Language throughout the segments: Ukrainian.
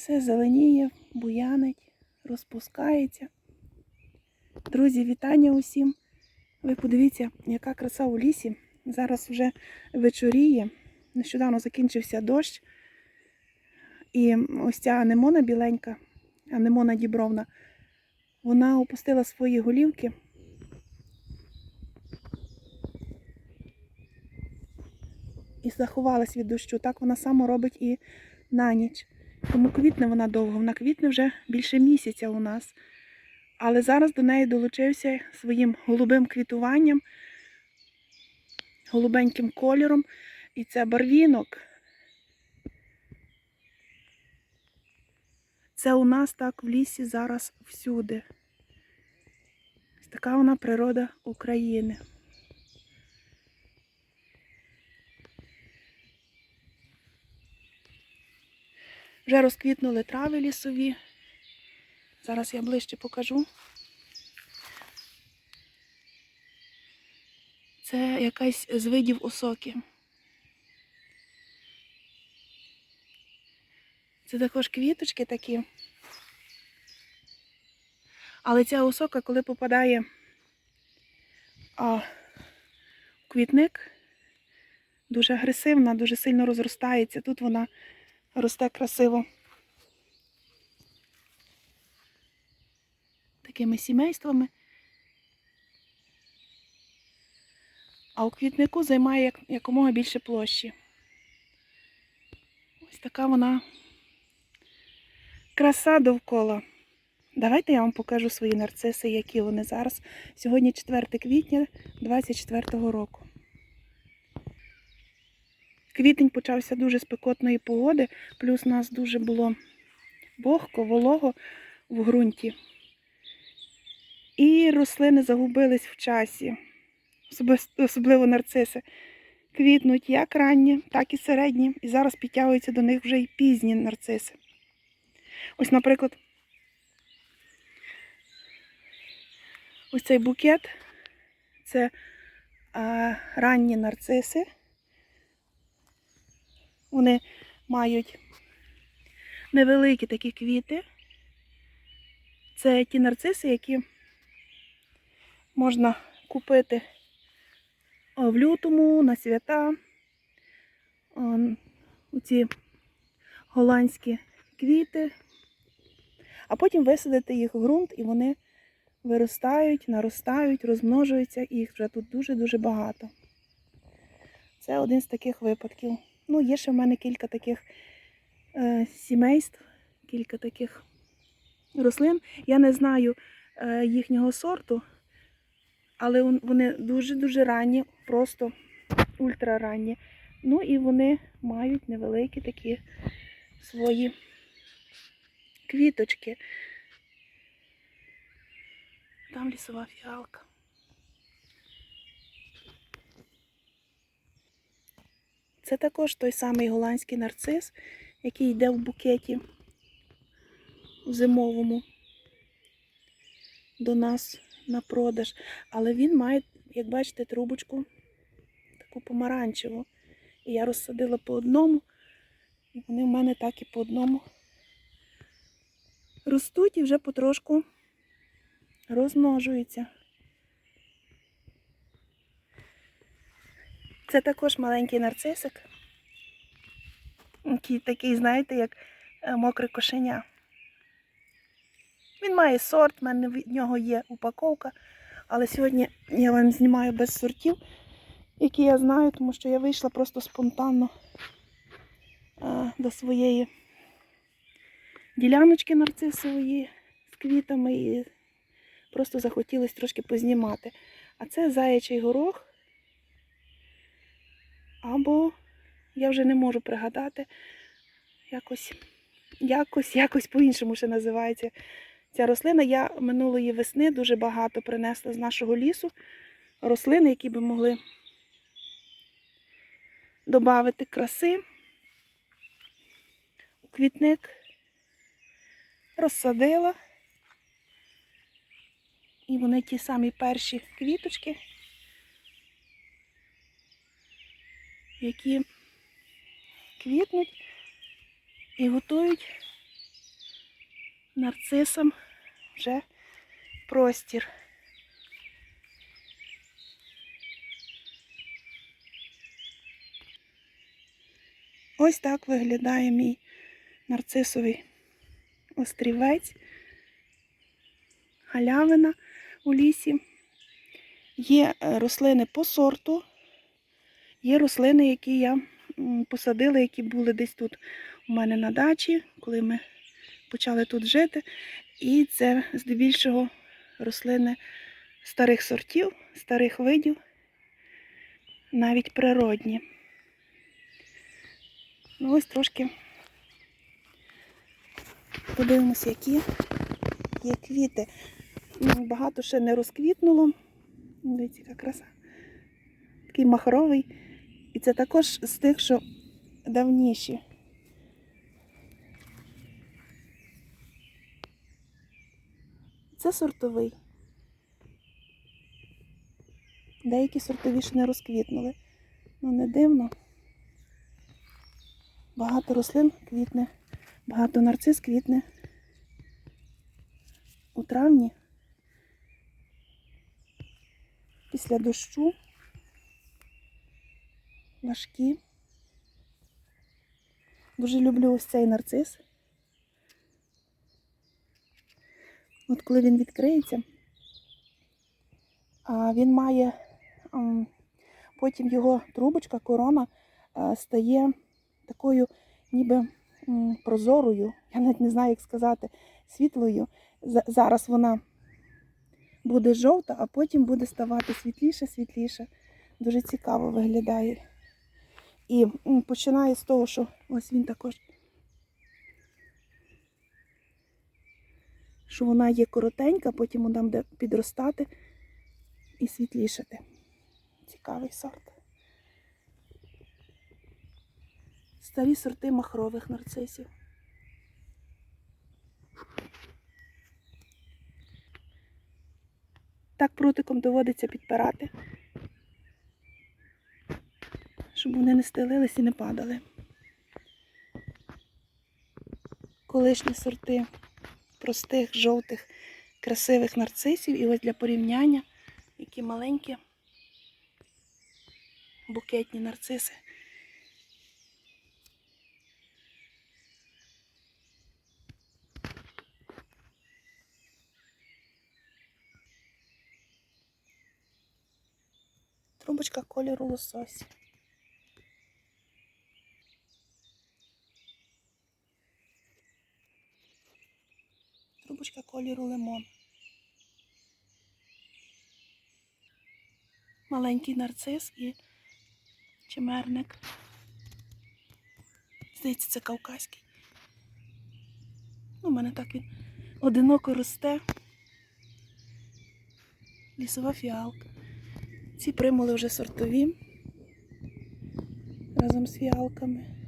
Все зеленіє, буянить, розпускається. Друзі, вітання усім. Ви подивіться, яка краса у лісі. Зараз вже вечоріє. Нещодавно закінчився дощ. І ось ця анемона біленька, анемона дібровна, вона опустила свої голівки. І заховалась від дощу. Так вона само робить і на ніч. Тому квітне вона довго. Вона квітне вже більше місяця у нас. Але зараз до неї долучився своїм голубим квітуванням, голубеньким кольором. І це барвінок. Це у нас так в лісі зараз всюди. Така вона природа України. Вже розквітнули трави лісові. Зараз я ближче покажу. Це якась з видів осоки. Це також квіточки такі. Але ця осока, коли попадає а, в квітник, дуже агресивна, дуже сильно розростається. Тут вона росте красиво. Такими сімействами. А у квітнику займає як, якомога більше площі. Ось така вона краса довкола. Давайте я вам покажу свої нарциси, які вони зараз. Сьогодні 4 квітня 2024 року. Квітень почався дуже спекотної погоди, плюс нас дуже було вогко, волого в ґрунті. І рослини загубились в часі, особливо нарциси. Квітнуть як ранні, так і середні. І зараз підтягуються до них вже й пізні нарциси. Ось, наприклад, ось цей букет це а, ранні нарциси. Вони мають невеликі такі квіти. Це ті нарциси, які можна купити в лютому, на свята. У ці голландські квіти, а потім висадити їх в ґрунт і вони виростають, наростають, розмножуються, і їх вже тут дуже-дуже багато. Це один з таких випадків. Ну, є ще в мене кілька таких е, сімейств, кілька таких рослин. Я не знаю е, їхнього сорту, але вони дуже-дуже ранні, просто ультраранні. Ну і вони мають невеликі такі свої квіточки. Там лісова фіалка. Це також той самий голландський нарцис, який йде в букеті у зимовому до нас на продаж. Але він має, як бачите, трубочку таку помаранчеву. І я розсадила по одному, і вони в мене так і по одному ростуть і вже потрошку розмножуються. Це також маленький нарцисик. Який такий, знаєте, як е, мокре кошеня. Він має сорт, в мене від нього є упаковка. Але сьогодні я вам знімаю без сортів, які я знаю, тому що я вийшла просто спонтанно е, до своєї діляночки нарцисової з квітами і просто захотілося трошки познімати. А це заячий горох. Або я вже не можу пригадати, якось, якось, якось по-іншому ще називається ця рослина. Я минулої весни дуже багато принесла з нашого лісу рослини, які би могли додати краси у квітник. Розсадила. І вони ті самі перші квіточки, які квітнуть і готують нарцисам вже простір. Ось так виглядає мій нарцисовий острівець, галявина у лісі. Є рослини по сорту, є рослини, які я посадила, які були десь тут у мене на дачі, коли ми почали тут жити. І це здебільшого рослини старих сортів, старих видів, навіть природні. Ну ось трошки подивимося, які є квіти. Ну, Багато ще не розквітнуло. Дивіться, яка краса. Такий махровий. І це також з тих, що давніші. Це сортовий. Деякі сортові ще не розквітнули. Ну, не дивно. Багато рослин квітне, багато нарцис квітне у травні. Після дощу важкі. Дуже люблю ось цей нарцис. От коли він відкриється, він має потім його трубочка, корона е, стає такою ніби прозорою, я навіть не знаю, як сказати, світлою. Зараз вона буде жовта, а потім буде ставати світліше, світліше. Дуже цікаво виглядає. І починає з того, що ось він також, що вона є коротенька, потім вона буде підростати і світлішати. Цікавий сорт. Старі сорти махрових нарцисів. Так прутиком доводиться підпирати, щоб вони не стелились і не падали. Колишні сорти простих, жовтих, красивих нарцисів. І ось для порівняння, які маленькі букетні нарциси. Трубочка кольору лосось. Трубочка кольору лимон. Маленький нарцис і чимерник. Здається, це кавказький. Ну, у мене так він одиноко росте. Лісова фіалка. Ці примули вже сортові разом з фіалками.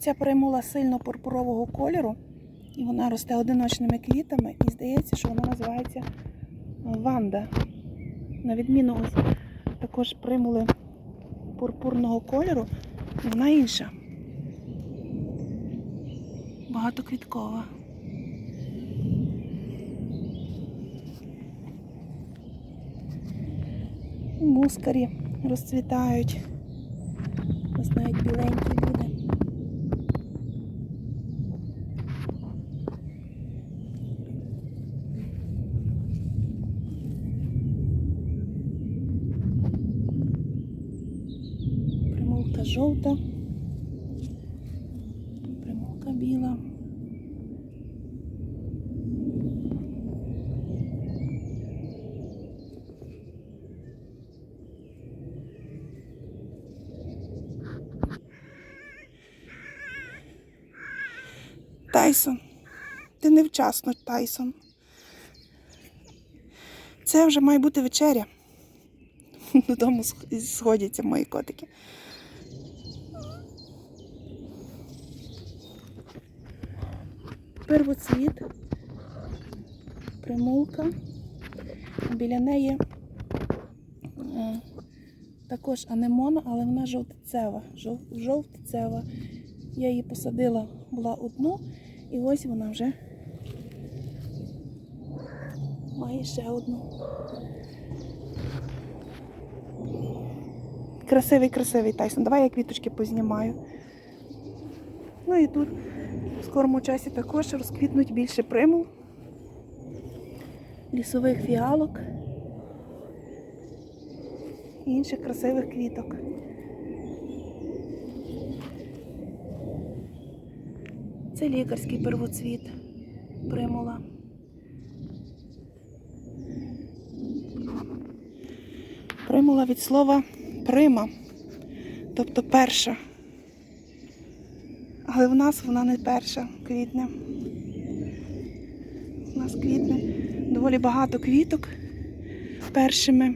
Ця примула сильно пурпурового кольору, і вона росте одиночними квітами, і здається, що вона називається ванда. На відміну ось також примули пурпурного кольору, вона інша. Багатоквіткова. Мускарі розцвітають. Ось навіть біленькі люди. Примулка жовта. Примулка біла. Тайсон. Ти невчасно, Тайсон. Це вже має бути вечеря. Додому сх- сходяться мої котики. Первоцвіт, примулка. Біля неї е, також анемона, але вона жовтицева. Жов- Жовтицева. Я її посадила, була одну, і ось вона вже має ще одну. Красивий, красивий Тайсон. Давай я квіточки познімаю. Ну і тут в скорому часі також розквітнуть більше примул, лісових фіалок і інших красивих квіток. Це лікарський первоцвіт примула. Примула від слова прима, тобто перша. Але в нас вона не перша квітне. У нас квітне доволі багато квіток першими.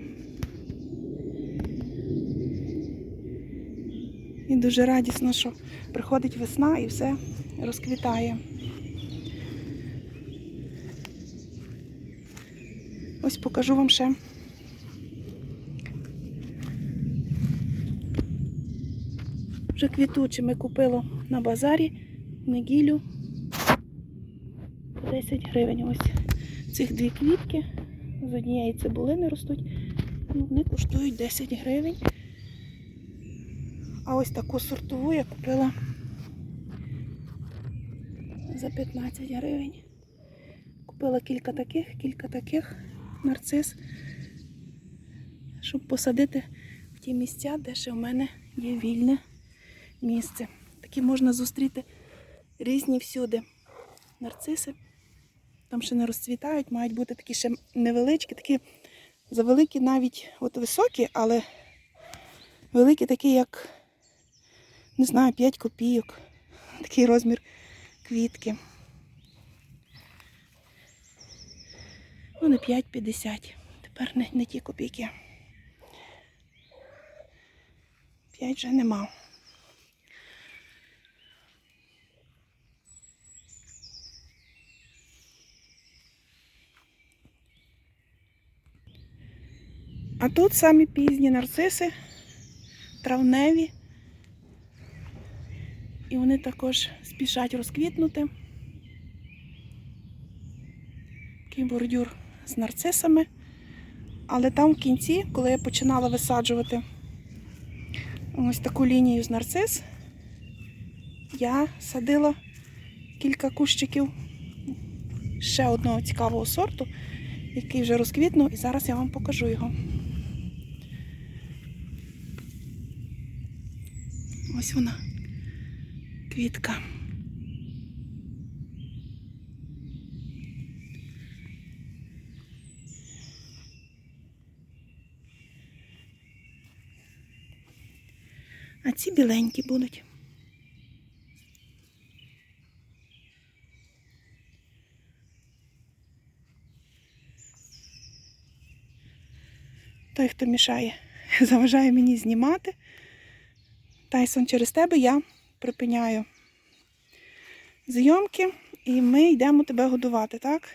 І дуже радісно, що приходить весна і все розквітає. Ось покажу вам ще. Вже квітучими купила на базарі в неділю. 10 гривень. Ось цих дві квітки з однієї цибулини ростуть. Ну, Вони коштують 10 гривень. А ось таку сортову я купила за 15 гривень. Купила кілька таких, кілька таких нарцис, щоб посадити в ті місця, де ще в мене є вільне місце. Такі можна зустріти різні всюди. Нарциси. Там ще не розцвітають, мають бути такі ще невеличкі, такі завеликі навіть от високі, але великі такі, як, не знаю, 5 копійок. Такий розмір квітки. Не 5,50. Тепер не, не ті копійки. 5 вже нема. Тут самі пізні нарциси, травневі. І вони також спішать розквітнути. Такий бордюр з нарцисами. Але там в кінці, коли я починала висаджувати ось таку лінію з нарцис, я садила кілька кущиків ще одного цікавого сорту, який вже розквітнув, і зараз я вам покажу його. Ось вона, квітка. А ці біленькі будуть. Той, хто мішає, заважає мені знімати. Тайсон, через тебе я припиняю зйомки і ми йдемо тебе годувати, так?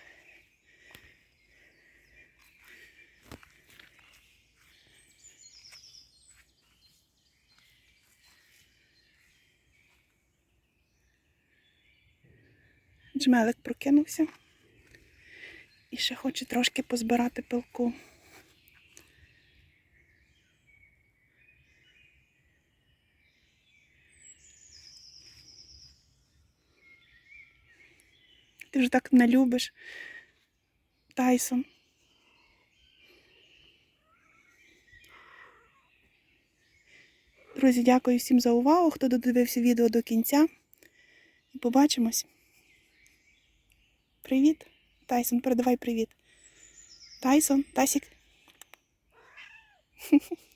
Джмелик прокинувся і ще хоче трошки позбирати пилку. Ти вже так не любиш. Тайсон. Друзі, дякую всім за увагу, хто додивився відео до кінця. І побачимось. Привіт. Тайсон, передавай привіт. Тайсон, Тасік.